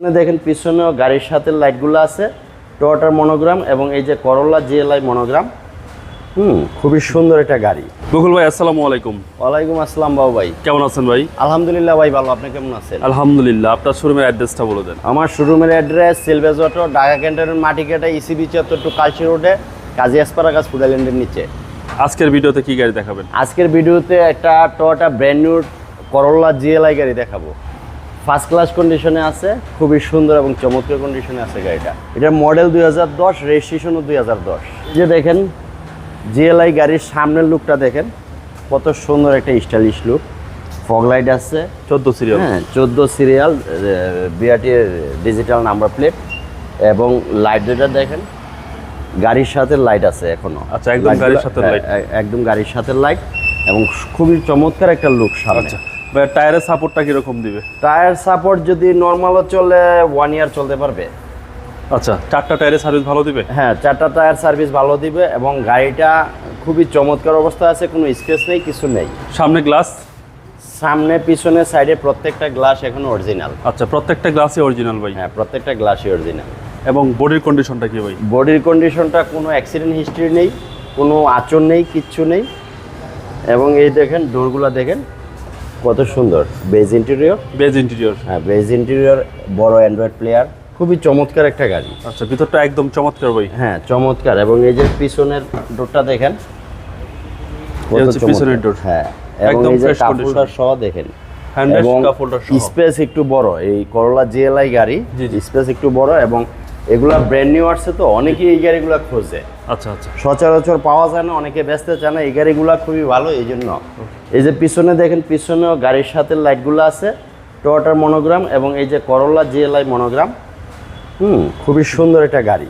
পিছনে দেখেন পিছনেও গাড়ির সাথে লাইটগুলো আছে টোটার মনোগ্রাম এবং এই যে করোলা জিএলআই মনোগ্রাম হুম খুবই সুন্দর একটা গাড়ি। বকুল ভাই আসসালামু আলাইকুম। ওয়ালাইকুম আসসালাম বাবু ভাই। কেমন আছেন ভাই? আলহামদুলিল্লাহ ভাই ভালো আপনি কেমন আছেন? আলহামদুলিল্লাহ আপনার শোরুমের অ্যাড্রেসটা বলে দেন। আমার শোরুমের অ্যাড্রেস সিলভেজ অটো ঢাকা ক্যান্টনের মাটিকাটা ইসিবি চত্বর টু কালচি রোডে কাজী আসপারাগাছ ফুড আইল্যান্ডের নিচে। আজকের ভিডিওতে কি গাড়ি দেখাবেন? আজকের ভিডিওতে একটা টোটা ব্র্যান্ড নিউ করোলা জিএলআই গাড়ি দেখাবো। ফার্স্ট ক্লাস কন্ডিশনে আছে খুবই সুন্দর এবং চমৎকার কন্ডিশনে আছে গাড়িটা। এটার মডেল দুই হাজার দশ রেজিস্ট্রেশনও দুই হাজার দশ। যে দেখেন জিএলআই গাড়ির সামনের লুকটা দেখেন কত সুন্দর একটা স্টাইলিশ লুক ফগ লাইট আছে। চোদ্দ সিরিয়াল হ্যাঁ চোদ্দ serial BRT digital number plate এবং লাইট যেটা দেখেন গাড়ির সাথে লাইট আছে এখনও। আচ্ছা, একদম গাড়ির সাথে। হ্যাঁ, একদম গাড়ির সাথে লাইট এবং খুবই চমৎকার একটা লুক সামনে। আচ্ছা। টায়ারের সাপোর্টটা কীরকম দিবে? টায়ার সাপোর্ট যদি নর্মালও চলে ওয়ান ইয়ার চলতে পারবে। আচ্ছা চারটা টায়ারের সার্ভিস ভালো দিবে? হ্যাঁ চারটা টায়ার সার্ভিস ভালো দিবে এবং গাড়িটা খুবই চমৎকার অবস্থা আছে কোনো স্পেস নেই কিছু নেই। সামনে গ্লাস সামনে পিছনে সাইডে প্রত্যেকটা গ্লাস এখন অরিজিনাল আচ্ছা প্রত্যেকটা গ্লাসই অরিজিনাল ভাই? হ্যাঁ প্রত্যেকটা গ্লাসই অরিজিনাল এবং বডির কন্ডিশনটা কি ভাই? বডির কন্ডিশনটা কোনো অ্যাক্সিডেন্ট হিস্ট্রি নেই কোনো আচর নেই কিচ্ছু নেই। এবং এই দেখেন ডোরগুলো দেখেন কত সুন্দর। বেজ ইন্টেরিয়র বেজ ইন্টেরিয়র হ্যাঁ বেজ ইন্টেরিয়র বড় অ্যান্ড্রয়েড প্লেয়ার খুবই চমৎকার একটা গাড়ি। আচ্ছা ভিতরটা একদম চমৎকার ভাই। হ্যাঁ চমৎকার। এবং এই যে পিছনের ডোরটা দেখেন পিছনের door। হ্যাঁ একদম condition। সহ দেখেন। সহ। স্পেস একটু বড় এই করলা জিএলআই গাড়ি। স্পেস একটু বড় এবং এগুলা ব্র্যান্ড নিউ আসছে তো অনেকেই এই গাড়িগুলো খোঁজে। আচ্ছা আচ্ছা। সচরাচর পাওয়া যায় না অনেকে ব্যস্ত চায় না এই গাড়িগুলো খুবই ভালো এই জন্য। এই যে পিছনে দেখেন পিছনেও গাড়ির সাথে লাইটগুলো আছে টোটার মনোগ্রাম এবং এই যে করলা জিএলআই মনোগ্রাম হুম খুবই সুন্দর একটা গাড়ি।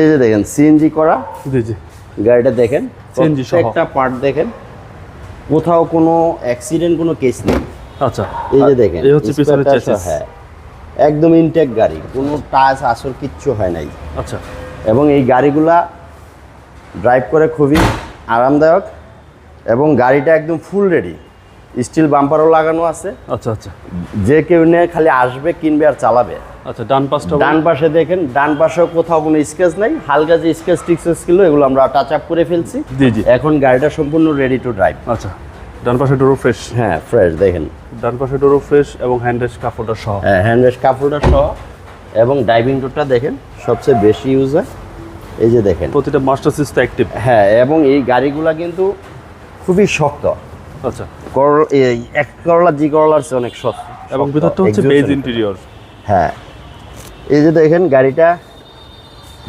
এই যে দেখেন সিএনজি করা। জি জি। গাড়িটা দেখেন। প্রত্যেকটা পার্ট দেখেন। কোথাও কোনো অ্যাক্সিডেন্ট কোনো কেস নেই। আচ্ছা। এই যে দেখেন এই হচ্ছে পিছনের চেসিস হ্যাঁ একদম ইনটেক গাড়ি কোনো টাচ আসর কিচ্ছু হয় নাই। আচ্ছা। এবং এই গাড়িগুলা ড্রাইভ করে খুবই আরামদায়ক এবং গাড়িটা একদম ফুল রেডি স্টিল বাম্পারও লাগানো আছে। আচ্ছা আচ্ছা। যে কেউ নিয়ে খালি আসবে কিনবে আর চালাবে। আচ্ছা ডান পাশটা ডান পাশে দেখেন ডান পাশেও কোথাও কোনো স্কেচ নাই হালকা যে স্কেচ টিক্সেস ছিল এগুলো আমরা টাচ আপ করে ফেলছি। জি জি। এখন গাড়িটা সম্পূর্ণ রেডি টু ড্রাইভ আচ্ছা ডান পাশে ডোরো ফ্রেশ হ্যাঁ ফ্রেশ দেখেন। ডান পাশে ডোরো ফ্রেশ এবং হ্যান্ডেস কাপড়টা সহ। হ্যাঁ হ্যান্ডরেস্ট কাপড়টা সহ এবং ডাইভিং ডোরটা দেখেন সবচেয়ে বেশি ইউজ হয়। এই যে দেখেন। প্রতিটা মাস্টার সিস্ট অ্যাক্টিভ হ্যাঁ এবং এই গাড়িগুলা কিন্তু খুবই শক্ত। আচ্ছা। করল এই এক করলা জি করলার চেয়ে অনেক শক্ত। এবং ভিতরটা হচ্ছে বেজ ইন্টেরিয়র হ্যাঁ। এই যে দেখেন গাড়িটা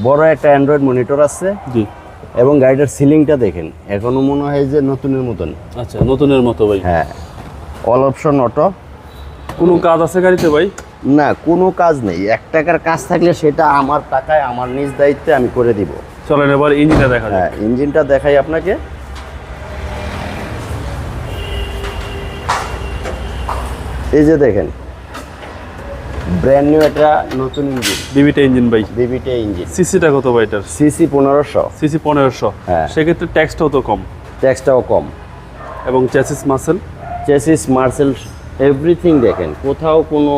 বড় একটা অ্যান্ড্রয়েড মনিটর আছে। জি। এবং গাড়িটার সিলিংটা দেখেন এখনও মনে হয় যে নতুনের মতন। আচ্ছা নতুনের মতো ভাই। হ্যাঁ অল অপশন অটো কোনো কাজ আছে গাড়িতে ভাই? না কোনো কাজ নেই। এক টাকার কাজ থাকলে সেটা আমার টাকায় আমার নিজ দায়িত্বে আমি করে দিব। চলেন এবার ইঞ্জিনটা দেখা হ্যাঁ ইঞ্জিনটা দেখাই আপনাকে। এই যে দেখেন ব্র্যান্ড নিউ একটা নতুন ইঞ্জিন বিবিটা ইঞ্জিন ভাই। বিবিটি ইঞ্জিন সিসিটা কত ভাই এটার? সিসি পনেরোশো। সিসি পনেরোশো। হ্যাঁ। সেক্ষেত্রে ট্যাক্সটাও তো কম। ট্যাক্সটাও কম। এবং chassis muscle chassis muscle everything দেখেন। কোথাও কোনো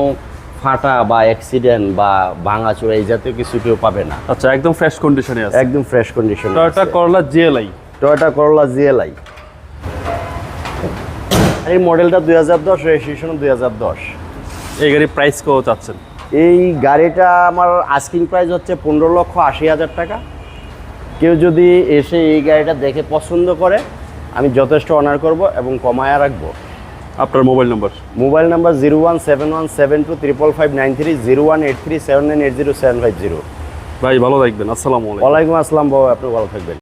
ফাটা বা অ্যাক্সিডেন্ট বা ভাঙাচোরা এই জাতীয় কিছু কেউ পাবে না। আচ্ছা একদম ফ্রেশ কন্ডিশনে আছে। একদম fresh condition Toyota Corolla GLI Toyota Corolla GLI এই মডেলটা দুই হাজার দশ রেজিস্ট্রেশন দুই হাজার দশ। এই গাড়ির প্রাইস কত চাচ্ছেন? এই গাড়িটা আমার আস্কিং প্রাইস হচ্ছে পনেরো লক্ষ আশি হাজার টাকা। কেউ যদি এসে এই গাড়িটা দেখে পছন্দ করে আমি যথেষ্ট অনার করব এবং কমায়া রাখব। আপনার mobile number mobile number zero one seven one seven two triple five nine three zero one eight three seven nine eight zero seven five zero ভাই ভালো থাকবেন। আসসালামু আলাইকুম। ওয়ালাইকুম আসসালাম বাবু আপনি ভালো থাকবেন।